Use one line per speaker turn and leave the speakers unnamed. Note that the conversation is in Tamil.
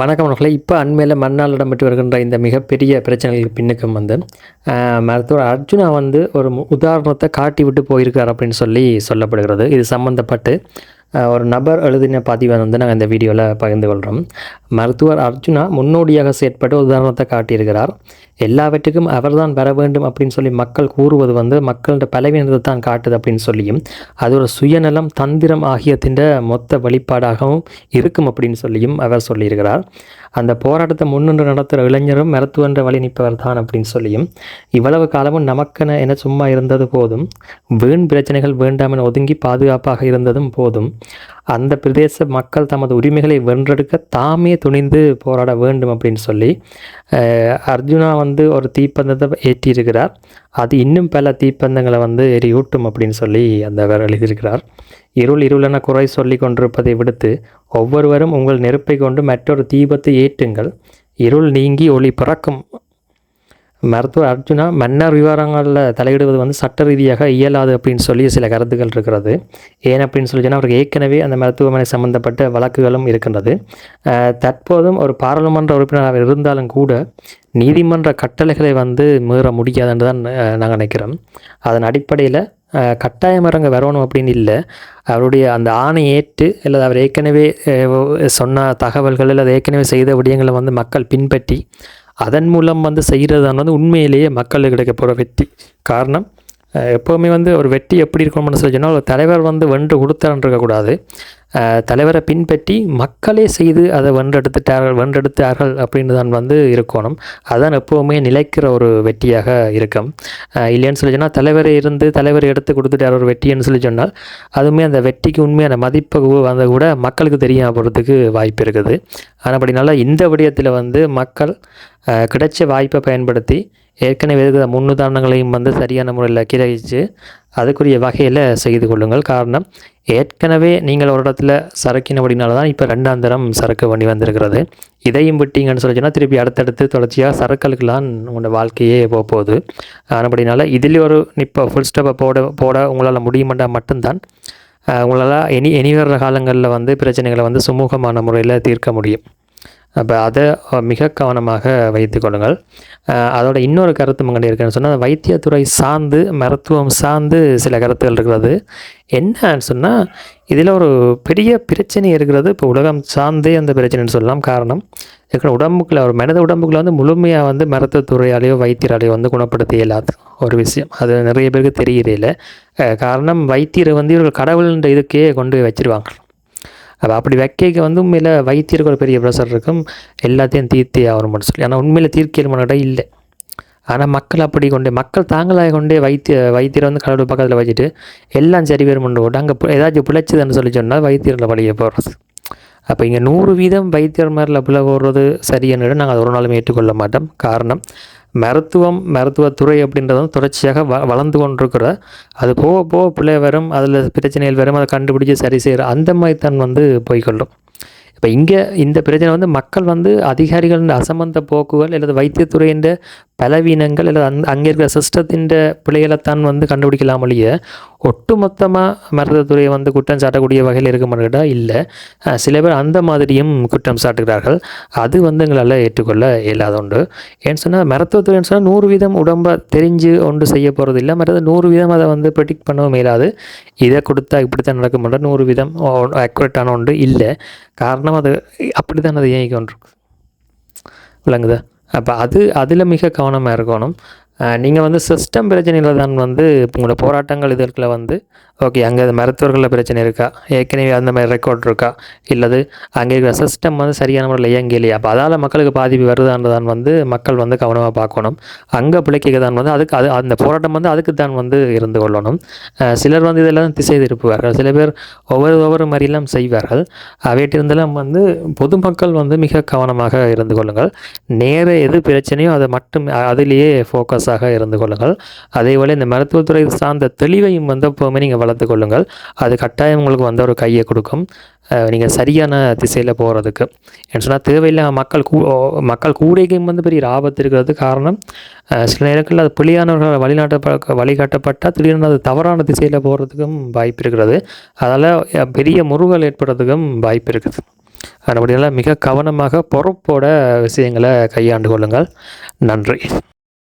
வணக்கம் அவர்களே இப்போ அண்மையில் மண்ணால் இடம்பெற்று வருகின்ற இந்த மிகப்பெரிய பிரச்சனைகளுக்கு பின்னுக்கும் வந்து மருத்துவர் அர்ஜுனா வந்து ஒரு உதாரணத்தை காட்டி விட்டு போயிருக்கார் அப்படின்னு சொல்லி சொல்லப்படுகிறது. இது சம்மந்தப்பட்டு ஒரு நபர் எழுதின பதிவை வந்து நாங்கள் இந்த வீடியோவில் பகிர்ந்து கொள்கிறோம் மருத்துவர் அர்ஜுனா முன்னோடியாக செயற்பட்டு உதாரணத்தை காட்டியிருக்கிறார். எல்லாவற்றுக்கும் அவர்தான் வர வேண்டும் அப்படின்னு சொல்லி மக்கள் கூறுவது வந்து மக்களோட பலவீனத்தை தான் காட்டுது அப்படின்னு சொல்லியும் அது ஒரு சுயநலம் தந்திரம் ஆகியத்தின் மொத்த வெளிப்பாடாகவும் இருக்கும் அப்படின்னு சொல்லியும் அவர் சொல்லியிருக்கிறார். அந்த போராட்டத்தை முன்னின்று நடத்துகிற இளைஞரும் மருத்துவன்ற வழி நிற்பவர் தான் அப்படின்னு சொல்லியும் இவ்வளவு காலமும் நமக்கென என சும்மா இருந்தது போதும் வீண் பிரச்சனைகள் வேண்டாம் என ஒதுங்கி பாதுகாப்பாக இருந்ததும் போதும் அந்த பிரதேச மக்கள் தமது உரிமைகளை வென்றெடுக்க தாமே துணிந்து போராட வேண்டும் அப்படின்னு சொல்லி அஹ், அர்ஜுனா வந்து ஒரு தீப்பந்தத்தை ஏற்றியிருக்கிறார். அது இன்னும் பல தீப்பந்தங்களை வந்து எரியூட்டும் அப்படின்னு சொல்லி அந்த அவர் எழுதியிருக்கிறார். இருள் இருளென குறை சொல்லி கொண்டிருப்பதை விடுத்து ஒவ்வொருவரும் உங்கள் நெருப்பை கொண்டு மற்றொரு தீபத்தை ஏற்றுங்கள். இருள் நீங்கி ஒளி பிறக்கும் மருத்துவர் அர்ஜுனா மன்னர் விவரங்களில் தலையிடுவது வந்து சட்ட ரீதியாக இயலாது அப்படின்னு சொல்லி சில கருத்துக்கள் இருக்கிறது. ஏன் அப்படின்னு சொல்லி சொன்னால் அவருக்கு ஏற்கனவே அந்த மருத்துவமனை சம்பந்தப்பட்ட வழக்குகளும் இருக்கின்றது. தற்போதும் ஒரு பாராளுமன்ற உறுப்பினராக இருந்தாலும் கூட நீதிமன்ற கட்டளைகளை வந்து மீற முடியாதுன்னு தான் நாங்கள் நினைக்கிறோம். அதன் அடிப்படையில் கட்டாயம் இறங்க வரணும் அப்படின்னு இல்லை. அவருடைய அந்த ஆணை ஏற்று இல்லை அவர் ஏற்கனவே சொன்ன தகவல்கள் இல்லை ஏற்கனவே செய்த விடயங்களை வந்து மக்கள் பின்பற்றி அதன் மூலம் வந்து செய்கிறது தான் வந்து உண்மையிலேயே மக்களுக்கு கிடைக்க போகிற வெற்றி. காரணம் எப்போவுமே வந்து ஒரு வெற்றி எப்படி இருக்கணும்னு சொல்லி சொன்னால் ஒரு தலைவர் வந்து வென்று கொடுத்தாருன்னு இருக்கக்கூடாது. தலைவரை பின்பற்றி மக்களே செய்து அதை வென்றெடுத்துட்டார்கள் வென்றெடுத்தார்கள் அப்படின்னு தான் வந்து இருக்கணும். அதான் எப்போவுமே நிலைக்கிற ஒரு வெற்றியாக இருக்கும். இல்லைன்னு சொல்லி சொன்னால் தலைவரை இருந்து தலைவர் எடுத்து கொடுத்துட்டார் ஒரு வெற்றின்னு சொல்லி சொன்னால் அதுவுமே அந்த வெற்றிக்கு உண்மையான மதிப்பு வந்து கூட மக்களுக்கு தெரியாம போகிறதுக்கு வாய்ப்பு இருக்குது. ஆனால் அப்படினால இந்த விடயத்தில் வந்து மக்கள் கிடைச்ச வாய்ப்பை பயன்படுத்தி ஏற்கனவே இருக்கிற முன்னுதாரணங்களையும் வந்து சரியான முறையில் கிரகிச்சு அதுக்குரிய வகையில் செய்து கொள்ளுங்கள். காரணம் ஏற்கனவே நீங்கள் ஒரு இடத்துல சரக்கினபடினால தான் இப்போ ரெண்டாம் தரம் சரக்கு வண்டி வந்திருக்கிறது. இதையும் விட்டீங்கன்னு சொல்லி திருப்பி அடுத்தடுத்து தொடர்ச்சியாக சரக்களுக்கெல்லாம் உங்களோட வாழ்க்கையே போக போகுது அப்படினால இதில் ஒரு இப்போ ஃபுல் ஸ்டெப்பை போட போட உங்களால் முடியுமெண்டா மட்டும்தான். உங்களால் இனி இனி வர்ற காலங்களில் வந்து பிரச்சனைகளை வந்து சுமூகமான முறையில் தீர்க்க முடியும். அப்போ அதை மிக கவனமாக வைத்து கொள்ளுங்கள். அதோட இன்னொரு கருத்து முன்னாடி இருக்குன்னு சொன்னால் வைத்தியத்துறை சார்ந்து மருத்துவம் சார்ந்து சில கருத்துகள் இருக்கிறது. என்னன்னு சொன்னால் இதில் ஒரு பெரிய பிரச்சனை இருக்கிறது. இப்போ உலகம் சார்ந்தே அந்த பிரச்சனைன்னு சொல்லலாம். காரணம் இருக்கிற உடம்புக்குள்ள ஒரு மனித உடம்புக்குள்ள வந்து முழுமையாக வந்து மருத்துவத்துறையாலேயோ வைத்தியராலேயோ வந்து குணப்படுத்த இயலாது ஒரு விஷயம். அது நிறைய பேருக்கு தெரியறே காரணம் வைத்தியரை வந்து இவர்கள் கடவுள்ன்ற இதுக்கே கொண்டு போய் வச்சிருவாங்க. அப்போ அப்படி வைக்க வந்து உண்மையில் வைத்தியருக்கு ஒரு பெரிய ப்ரெஷர் இருக்கும். எல்லாத்தையும் தீர்த்தே ஆகணும்னு சொல்லி. ஆனால் உண்மையில் தீர்க்கணும்னு இல்லை. ஆனால் மக்கள் அப்படி கொண்டே மக்கள் தாங்களாக கொண்டே வைத்திய வைத்தியரை வந்து கடவுள் பக்கத்தில் வச்சுட்டு எல்லாம் சரி பேர் போட்டு அங்கே ஏதாச்சும் பிழைச்சதுன்னு சொல்லி சொன்னால் வைத்தியரில் வழிய போடுறது. அப்போ இங்கே நூறு வீதம் வைத்தியர் மேரில் பிள்ளை போடுறது சரியான நாங்கள் அதை ஒரு நாளும் ஏற்றுக்கொள்ள மாட்டோம். காரணம் மருத்துவம் மருத்துவத்துறை அப்படின்றது தொடர்ச்சியாக வ வளர்ந்து கொண்டிருக்கிற அது போக போக பிள்ளை வரும் அதில் பிரச்சனைகள் வரும் அதை கண்டுபிடிச்சி சரி செய்கிற அந்த மாதிரி தான் வந்து போய்கொள்ளும் இப்போ இங்கே இந்த பிரச்சனை வந்து மக்கள் வந்து அதிகாரிகளின் அசம்பந்த போக்குகள் அல்லது வைத்தியத்துறையின் பலவீனங்கள் அல்லது அந் அங்கே இருக்கிற சிஸ்டத்தின் பிள்ளைகளைத்தான் வந்து கண்டுபிடிக்கலாம் ஒழிய ஒட்டுமொத்தமாக மருத்துவத்துறையை வந்து குற்றம் சாட்டக்கூடிய வகையில் இருக்குமான்னு இல்லை. சில பேர் அந்த மாதிரியும் குற்றம் சாட்டுகிறார்கள். அது வந்து எங்களால் ஏற்றுக்கொள்ள இயலாத உண்டு. ஏன்னு சொன்னால் மருத்துவத்துறைன்னு சொன்னால் நூறு வீதம் உடம்பை தெரிஞ்சு ஒன்று செய்ய போகிறது இல்லை. மற்றது நூறு வீதம் அதை வந்து ப்ரெடிக்ட் பண்ணவும் இயலாது. இதை கொடுத்தா இப்படித்தான் நடக்கும்ன்ற நூறு வீதம் அக்யூரேட்டான ஒன்று இல்லை. காரணம் அது அப்படி தான் அது இயங்கி கொண்டிருக்கு. விளங்குதா? அப்போ அது அதில் மிக கவனமாக இருக்கணும். நீங்கள் வந்து சிஸ்டம் பிரச்சனையில் தான் வந்து உங்களோட போராட்டங்கள் இதற்குள்ள வந்து ஓகே அங்கே மருத்துவர்களில் பிரச்சனை இருக்கா? ஏற்கனவே அந்த மாதிரி ரெக்கார்ட் இருக்கா? இல்லது அங்கே இருக்கிற சிஸ்டம் வந்து சரியான முறையில் இயங்கி இல்லையா அப்போ அதால் மக்களுக்கு பாதிப்பு வருதான்றதான் வந்து மக்கள் வந்து கவனமாக பார்க்கணும். அங்கே பிழைக்க தான் வந்து அதுக்கு அது அந்த போராட்டம் வந்து அதுக்கு தான் வந்து இருந்து கொள்ளணும். சிலர் வந்து இதெல்லாம் திசை திருப்புவார்கள். சில பேர் ஒவ்வொரு ஒவ்வொரு மாதிரிலாம் செய்வார்கள். அவையிட்டிருந்தெல்லாம் வந்து பொதுமக்கள் வந்து மிக கவனமாக இருந்து கொள்ளுங்கள். நேர எது பிரச்சனையோ அதை மட்டும் அதிலேயே ஃபோக்கஸாக இருந்து கொள்ளுங்கள். அதே போல் இந்த மருத்துவத்துறை சார்ந்த தெளிவையும் வந்து எப்போவுமே நீங்கள் வளர்த்து கொள்ளுங்கள். அது கட்டாயம் உங்களுக்கு வந்து ஒரு கையை கொடுக்கும். நீங்கள் சரியான திசையில் போகிறதுக்கு ஏன்னு சொன்னால் தேவையில்லாம மக்கள் கூ மக்கள் கூடைக்கும் வந்து பெரிய ஆபத்து இருக்கிறது காரணம் சில நேரங்களில் அது பிள்ளையானவர்கள் வழிநாட்ட வழிகாட்டப்பட்டால் திடீர்னு அது தவறான திசையில் போகிறதுக்கும் வாய்ப்பு இருக்கிறது. அதால் பெரிய முருகல் ஏற்படுறதுக்கும் வாய்ப்பு இருக்குது. அப்படியெல்லாம் மிக கவனமாக பொறுப்போட விஷயங்களை கையாண்டு கொள்ளுங்கள். நன்றி.